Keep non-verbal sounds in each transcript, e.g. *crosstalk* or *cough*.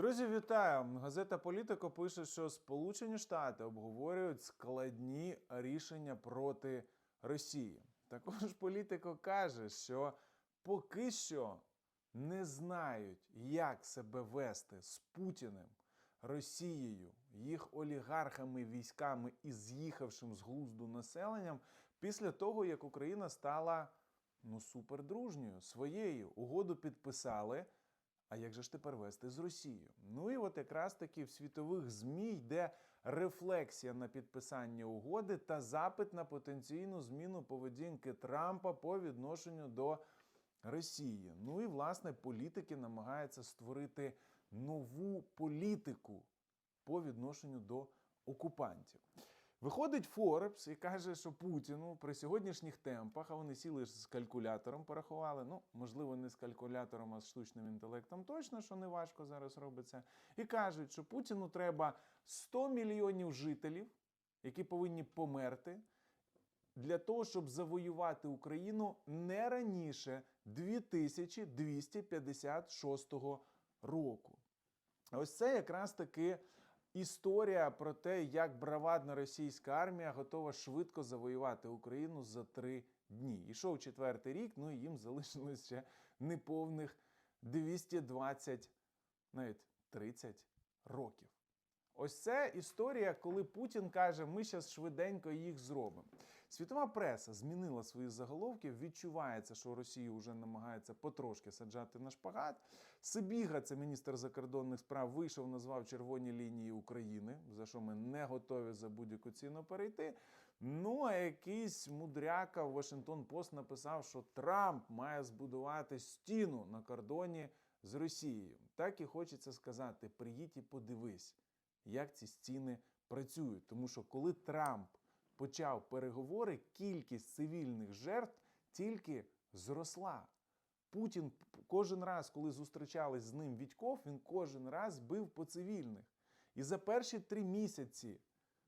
Друзі, вітаю! Газета Політико пише, що Сполучені Штати обговорюють складні рішення проти Росії. Також політико каже, що поки що не знають, як себе вести з Путіним, Росією, їх олігархами, військами і з'їхавшим з глузду населенням після того, як Україна стала ну супердружньою своєю. Угоду підписали. А як же ж тепер вести з Росією? Ну і от якраз таки в світових ЗМІ йде рефлексія на підписання угоди та запит на потенційну зміну поведінки Трампа по відношенню до Росії. Ну і власне політики намагаються створити нову політику по відношенню до окупантів. Виходить Форбс і каже, що Путіну при сьогоднішніх темпах, а вони сіли з калькулятором, порахували. Ну, можливо, не з калькулятором, а з штучним інтелектом, точно, що не важко зараз робиться. І кажуть, що Путіну треба 100 мільйонів жителів, які повинні померти, для того, щоб завоювати Україну не раніше 2256 року. Ось це якраз таки історія про те, як бравадна російська армія готова швидко завоювати Україну за три дні. Ішов четвертий рік, ну і їм залишилось ще неповних 220, навіть 30 років. Ось це історія, коли Путін каже, ми зараз швиденько їх зробимо. Світова преса змінила свої заголовки. Відчувається, що Росія вже намагається потрошки саджати на шпагат. Сибіга, це міністр закордонних справ, вийшов, назвав червоні лінії України, за що ми не готові за будь-яку ціну перейти. Ну а якийсь мудряка в Вашингтон Пост написав, що Трамп має збудувати стіну на кордоні з Росією. Так і хочеться сказати: приїдь і подивись як ці стіни працюють. Тому що коли Трамп почав переговори, кількість цивільних жертв тільки зросла. Путін кожен раз, коли зустрічались з ним Відьков, він кожен раз бив по цивільних. І за перші три місяці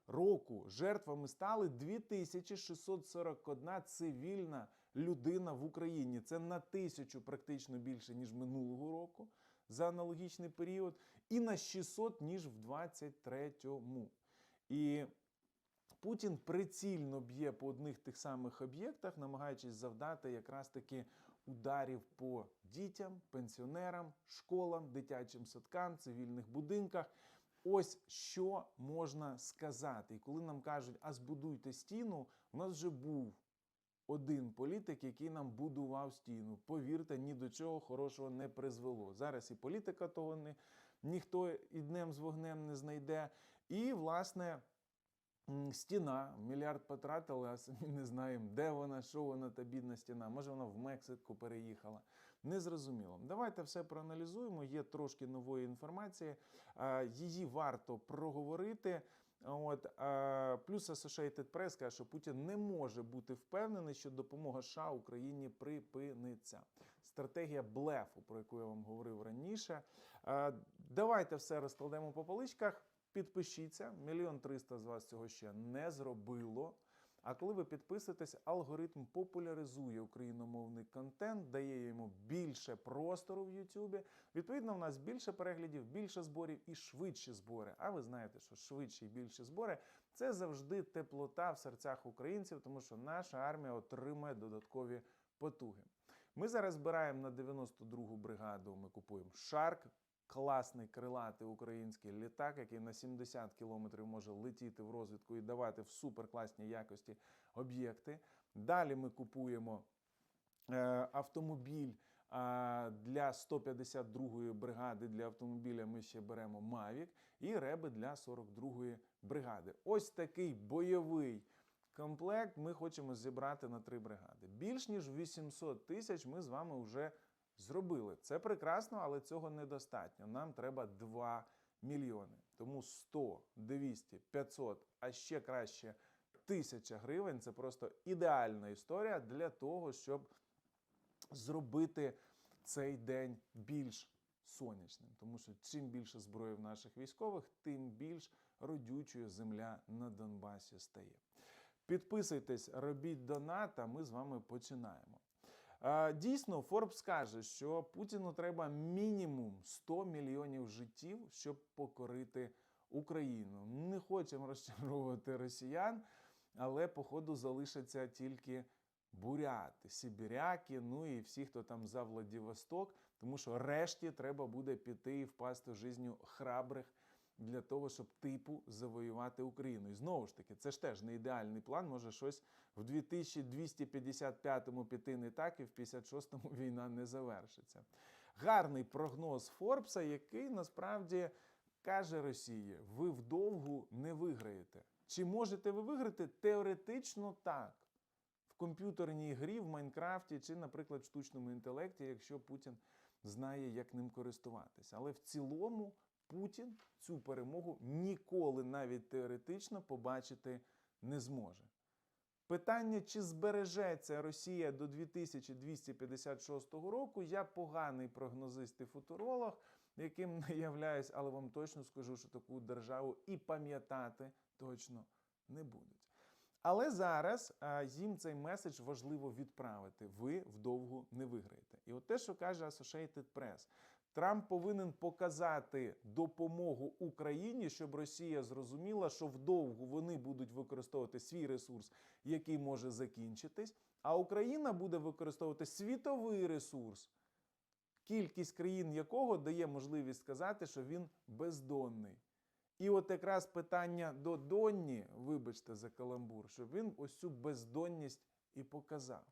року жертвами стали 2641 цивільна людина в Україні. Це на тисячу практично більше, ніж минулого року за аналогічний період, і на 600, ніж в 23-му. І Путін прицільно б'є по одних тих самих об'єктах, намагаючись завдати якраз таки ударів по дітям, пенсіонерам, школам, дитячим садкам, цивільних будинках. Ось що можна сказати. І коли нам кажуть, а збудуйте стіну, у нас вже був один політик, який нам будував стіну. Повірте, ні до чого хорошого не призвело. Зараз і політика того не, ніхто і днем з вогнем не знайде. І, власне. Стіна, мільярд потратили, а самі не знаємо, де вона, що вона та бідна стіна. Може, вона в Мексику переїхала. Незрозуміло. Давайте все проаналізуємо. Є трошки нової інформації. Її варто проговорити. От плюс Associated Press каже, що Путін не може бути впевнений, що допомога США Україні припиниться. Стратегія блефу, про яку я вам говорив раніше. Е, давайте все розкладемо по поличках. Підпишіться, мільйон триста з вас цього ще не зробило. А коли ви підписуєтесь, алгоритм популяризує україномовний контент, дає йому більше простору в Ютубі. Відповідно, у нас більше переглядів, більше зборів і швидші збори. А ви знаєте, що швидші і більші збори це завжди теплота в серцях українців, тому що наша армія отримує додаткові потуги. Ми зараз збираємо на 92-гу бригаду. Ми купуємо Шарк. Класний крилатий український літак, який на 70 кілометрів може летіти в розвідку і давати в суперкласній якості об'єкти. Далі ми купуємо е, автомобіль а, для 152-ї бригади. Для автомобіля ми ще беремо Mavic і реби для 42-ї бригади. Ось такий бойовий. Комплект ми хочемо зібрати на три бригади. Більш ніж 800 тисяч ми з вами вже зробили. Це прекрасно, але цього недостатньо. Нам треба 2 мільйони. Тому 100, 200, 500, а ще краще 1000 гривень це просто ідеальна історія для того, щоб зробити цей день більш сонячним. Тому що чим більше зброї в наших військових, тим більш родючою земля на Донбасі стає. Підписуйтесь, робіть донат, а ми з вами починаємо. Дійсно, Форбс каже, що Путіну треба мінімум 100 мільйонів життів, щоб покорити Україну. Не хочемо розчаровувати росіян, але походу залишаться тільки буряти, сибіряки, ну і всі, хто там за Владивосток, тому що решті треба буде піти і впасти в жизню храбрих для того, щоб типу завоювати Україну. І знову ж таки, це ж теж не ідеальний план. Може щось в 2255-му піти не так, і в 56-му *laughs* війна не завершиться. Гарний прогноз Форбса, який насправді каже Росії: ви вдовгу не виграєте. Чи можете ви виграти? Теоретично так. В комп'ютерній грі, в Майнкрафті чи, наприклад, в штучному інтелекті, якщо Путін знає, як ним користуватися. Але в цілому Путін цю перемогу ніколи навіть теоретично побачити не зможе. Питання, чи збережеться Росія до 2256 року, я поганий прогнозист і футуролог, яким не являюсь, але вам точно скажу, що таку державу і пам'ятати точно не будуть. Але зараз а, їм цей меседж важливо відправити. Ви вдовгу не виграєте. І от те, що каже Associated Press, Трамп повинен показати допомогу Україні, щоб Росія зрозуміла, що вдовгу вони будуть використовувати свій ресурс, який може закінчитись, а Україна буде використовувати світовий ресурс, кількість країн якого дає можливість сказати, що він бездонний. І от якраз питання до Донні, вибачте за каламбур, щоб він ось цю бездонність і показав.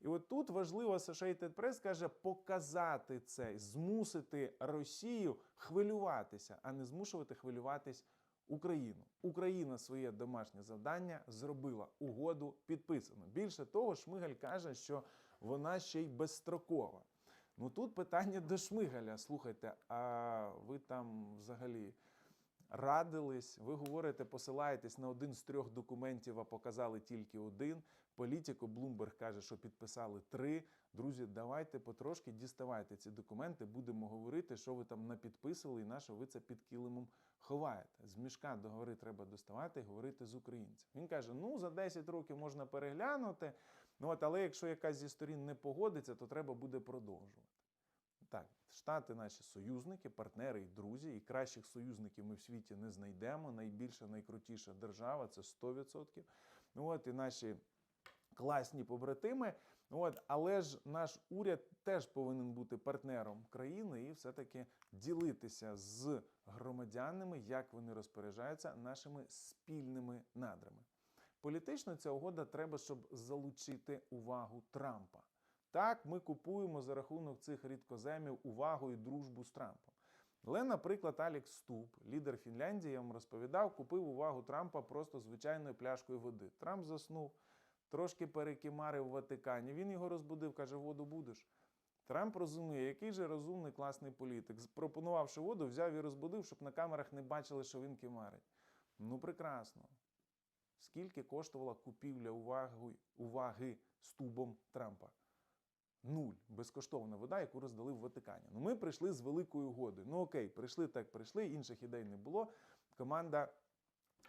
І от тут важливо Associated Press каже показати це, змусити Росію хвилюватися, а не змушувати хвилюватись Україну. Україна своє домашнє завдання зробила угоду підписано. Більше того, Шмигаль каже, що вона ще й безстрокова. Ну тут питання до Шмигаля. Слухайте, а ви там взагалі радились? Ви говорите, посилаєтесь на один з трьох документів, а показали тільки один. Політико Блумберг каже, що підписали три. Друзі, давайте потрошки діставайте ці документи. Будемо говорити, що ви там напідписували і на що ви це під килимом ховаєте. З мішка договори треба доставати і говорити з українцем. Він каже: ну за 10 років можна переглянути. Ну от, але якщо якась зі сторін не погодиться, то треба буде продовжувати. Так, Штати наші союзники, партнери і друзі, і кращих союзників ми в світі не знайдемо. Найбільша, найкрутіша держава це 100%. Ну от і наші класні побратими. От, але ж наш уряд теж повинен бути партнером країни і все-таки ділитися з громадянами, як вони розпоряджаються нашими спільними надрами. Політично ця угода треба, щоб залучити увагу Трампа. Так, ми купуємо за рахунок цих рідкоземів увагу і дружбу з Трампом. Але, наприклад, Алікс Ступ, лідер Фінляндії, я вам розповідав, купив увагу Трампа просто звичайною пляшкою води. Трамп заснув, трошки перекимарив в Ватикані. Він його розбудив, каже: воду будеш. Трамп розуміє, який же розумний, класний політик. Пропонувавши воду, взяв і розбудив, щоб на камерах не бачили, що він кимарить. Ну, прекрасно. Скільки коштувала купівля уваги, уваги стубом Трампа? Нуль. Безкоштовна вода, яку роздали в Ватикані. Ну, ми прийшли з великою угодою. Ну окей, прийшли так, прийшли, інших ідей не було. Команда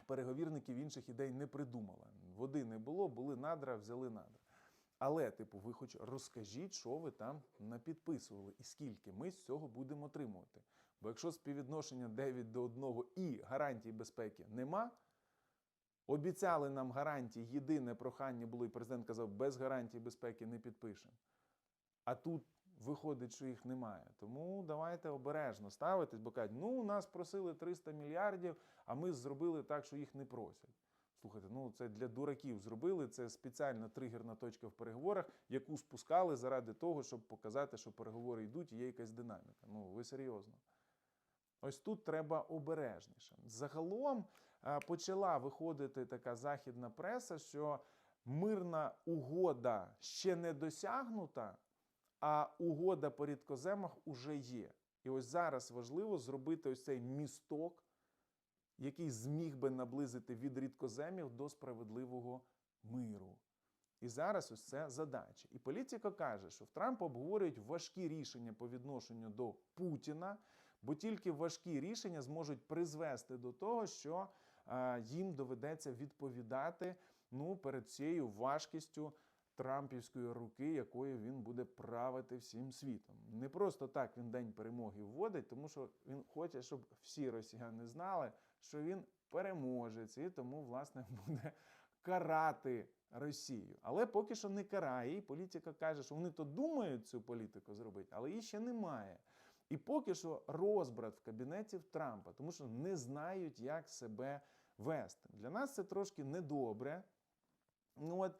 переговірників інших ідей не придумала. Води не було, були надра, взяли надра. Але, типу, ви хоч розкажіть, що ви там напідписували і скільки ми з цього будемо отримувати. Бо якщо співвідношення 9 до 1 і гарантій безпеки нема, обіцяли нам гарантії, єдине прохання було, і президент казав, без гарантій безпеки не підпишемо. А тут виходить, що їх немає. Тому давайте обережно ставитись, бо кажуть, ну нас просили 300 мільярдів, а ми зробили так, що їх не просять. Слухайте, ну це для дураків зробили. Це спеціальна тригерна точка в переговорах, яку спускали заради того, щоб показати, що переговори йдуть і є якась динаміка. Ну, ви серйозно. Ось тут треба обережніше. Загалом почала виходити така західна преса, що мирна угода ще не досягнута, а угода по рідкоземах уже є. І ось зараз важливо зробити ось цей місток, який зміг би наблизити від рідкоземів до справедливого миру. І зараз ось це задача. І політика каже, що в Трампа обговорюють важкі рішення по відношенню до Путіна, бо тільки важкі рішення зможуть призвести до того, що е, їм доведеться відповідати ну, перед цією важкістю Трампівської руки, якою він буде правити всім світом. Не просто так він День перемоги вводить, тому що він хоче, щоб всі росіяни знали, що він переможець, і тому, власне, *laughs* буде карати Росію. Але поки що не карає. І політика каже, що вони то думають цю політику зробити, але її ще немає. І поки що розбрат в кабінеті в Трампа, тому що не знають, як себе вести. Для нас це трошки недобре. Ну от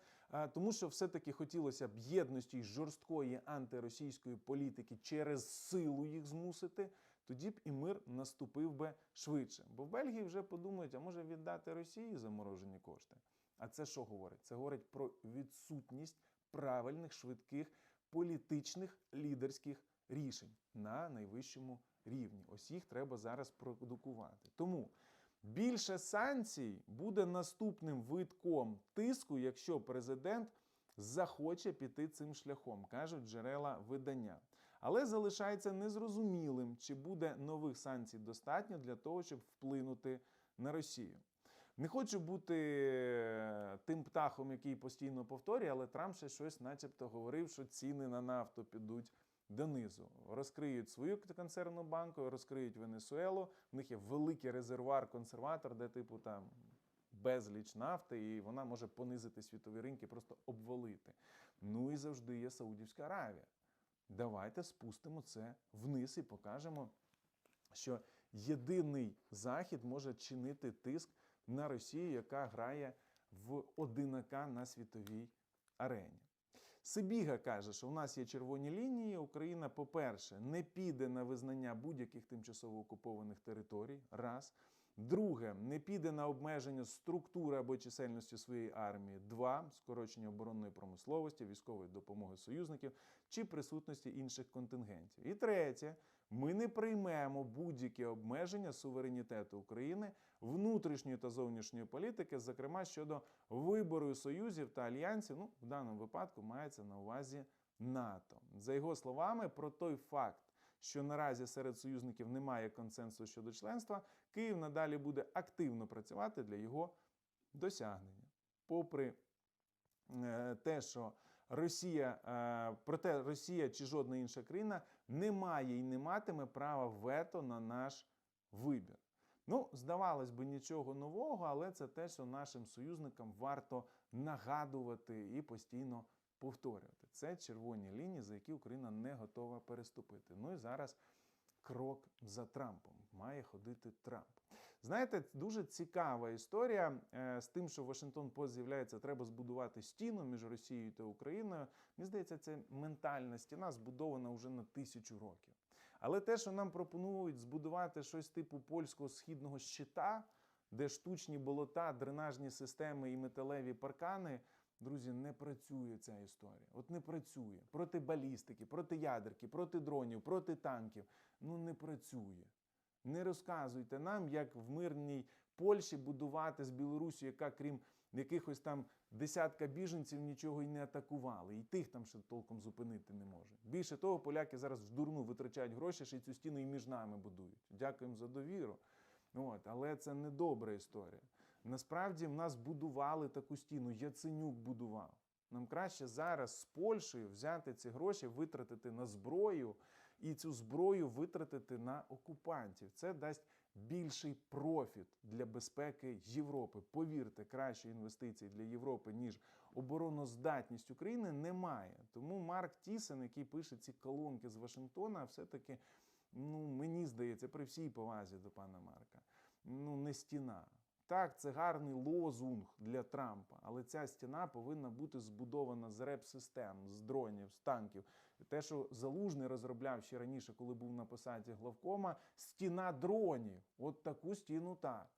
тому, що все-таки хотілося б єдності жорсткої антиросійської політики через силу їх змусити, тоді б і мир наступив би швидше. Бо в Бельгії вже подумають, а може віддати Росії заморожені кошти. А це що говорить? Це говорить про відсутність правильних, швидких політичних лідерських рішень на найвищому рівні. Ось їх треба зараз продукувати. Тому більше санкцій буде наступним витком тиску, якщо президент захоче піти цим шляхом, кажуть джерела видання. Але залишається незрозумілим, чи буде нових санкцій достатньо для того, щоб вплинути на Росію. Не хочу бути е, тим птахом, який постійно повторює, але Трамп ще щось, начебто, говорив, що ціни на нафту підуть донизу. Розкриють свою консервну банку, розкриють Венесуелу. В них є великий резервуар консерватор, де типу там безліч нафти, і вона може понизити світові ринки, просто обвалити. Ну і завжди є Саудівська Аравія. Давайте спустимо це вниз і покажемо, що єдиний захід може чинити тиск на Росію, яка грає в одинака на світовій арені. Сибіга каже, що у нас є червоні лінії. Україна, по-перше, не піде на визнання будь-яких тимчасово окупованих територій. Раз. Друге, не піде на обмеження структури або чисельності своєї армії. Два скорочення оборонної промисловості, військової допомоги союзників чи присутності інших контингентів. І третє, ми не приймемо будь-які обмеження суверенітету України, внутрішньої та зовнішньої політики, зокрема щодо вибору союзів та альянсів. Ну, в даному випадку мається на увазі НАТО. За його словами, про той факт. Що наразі серед союзників немає консенсусу щодо членства, Київ надалі буде активно працювати для його досягнення. Попри е, те, що Росія, е, проте Росія чи жодна інша країна не має і не матиме права вето на наш вибір. Ну, здавалось би, нічого нового, але це те, що нашим союзникам варто нагадувати і постійно повторювати. Це червоні лінії, за які Україна не готова переступити. Ну і зараз крок за Трампом. Має ходити Трамп. Знаєте, дуже цікава історія е, з тим, що Вашингтон Пост з'являється, треба збудувати стіну між Росією та Україною. Мені здається, це ментальна стіна збудована вже на тисячу років. Але те, що нам пропонують збудувати щось типу польського східного щита, де штучні болота, дренажні системи і металеві паркани. Друзі, не працює ця історія. От не працює. Проти балістики, проти ядерки, проти дронів, проти танків. Ну не працює. Не розказуйте нам, як в мирній Польщі будувати з Білорусі, яка, крім якихось там десятка біженців, нічого й не атакували. І тих там ще толком зупинити не може. Більше того, поляки зараз в дурну витрачають гроші, ще й цю стіну і між нами будують. Дякуємо за довіру. От, але це не добра історія. Насправді в нас будували таку стіну, Яценюк будував. Нам краще зараз з Польщею взяти ці гроші, витратити на зброю і цю зброю витратити на окупантів. Це дасть більший профіт для безпеки Європи. Повірте, кращої інвестиції для Європи, ніж обороноздатність України, немає. Тому Марк Тісен, який пише ці колонки з Вашингтона, все-таки, ну мені здається, при всій повазі до пана Марка, ну не стіна. Так, це гарний лозунг для Трампа, але ця стіна повинна бути збудована з реп-систем, з дронів, з танків. Те, що Залужний розробляв ще раніше, коли був на посаді главкома, стіна дронів. От таку стіну так.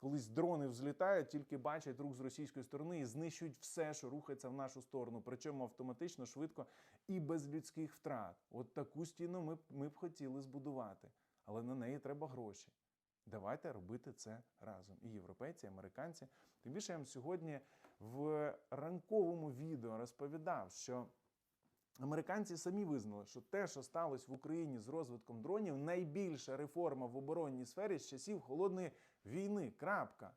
Колись дрони взлітають, тільки бачать рух з російської сторони і знищують все, що рухається в нашу сторону, причому автоматично, швидко і без людських втрат. От таку стіну ми, ми б хотіли збудувати, але на неї треба гроші. Давайте робити це разом. І європейці, і американці. Тим більше я вам сьогодні в ранковому відео розповідав, що американці самі визнали, що те, що сталося в Україні з розвитком дронів, найбільша реформа в оборонній сфері з часів холодної війни. Крапка.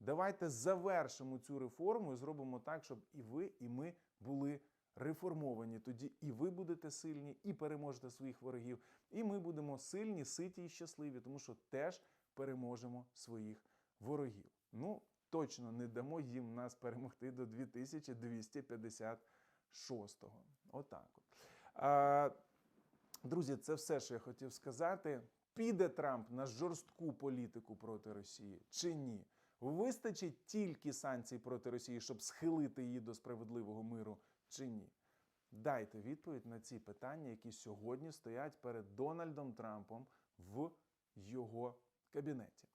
Давайте завершимо цю реформу і зробимо так, щоб і ви, і ми були реформовані. Тоді і ви будете сильні, і переможете своїх ворогів, і ми будемо сильні, ситі і щасливі, тому що теж переможемо своїх ворогів. Ну, точно не дамо їм нас перемогти до 2256-го. Отак от. А, друзі, це все, що я хотів сказати. Піде Трамп на жорстку політику проти Росії чи ні? Вистачить тільки санкцій проти Росії, щоб схилити її до справедливого миру чи ні? Дайте відповідь на ці питання, які сьогодні стоять перед Дональдом Трампом в його кабінеті.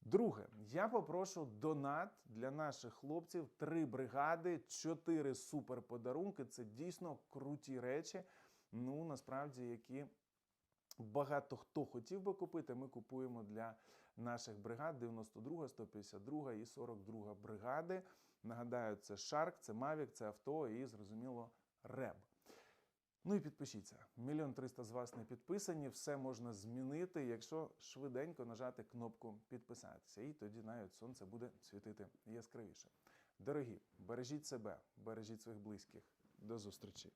Друге, я попрошу донат для наших хлопців: три бригади, чотири суперподарунки. Це дійсно круті речі. Ну насправді, які багато хто хотів би купити. Ми купуємо для наших бригад 92, 152 і 42 бригади. Нагадаю, це Шарк, це Mavic, це авто і зрозуміло Реб. Ну і підпишіться. Мільйон триста з вас не підписані. Все можна змінити, якщо швиденько нажати кнопку підписатися. І тоді навіть сонце буде світити яскравіше. Дорогі, бережіть себе, бережіть своїх близьких. До зустрічі!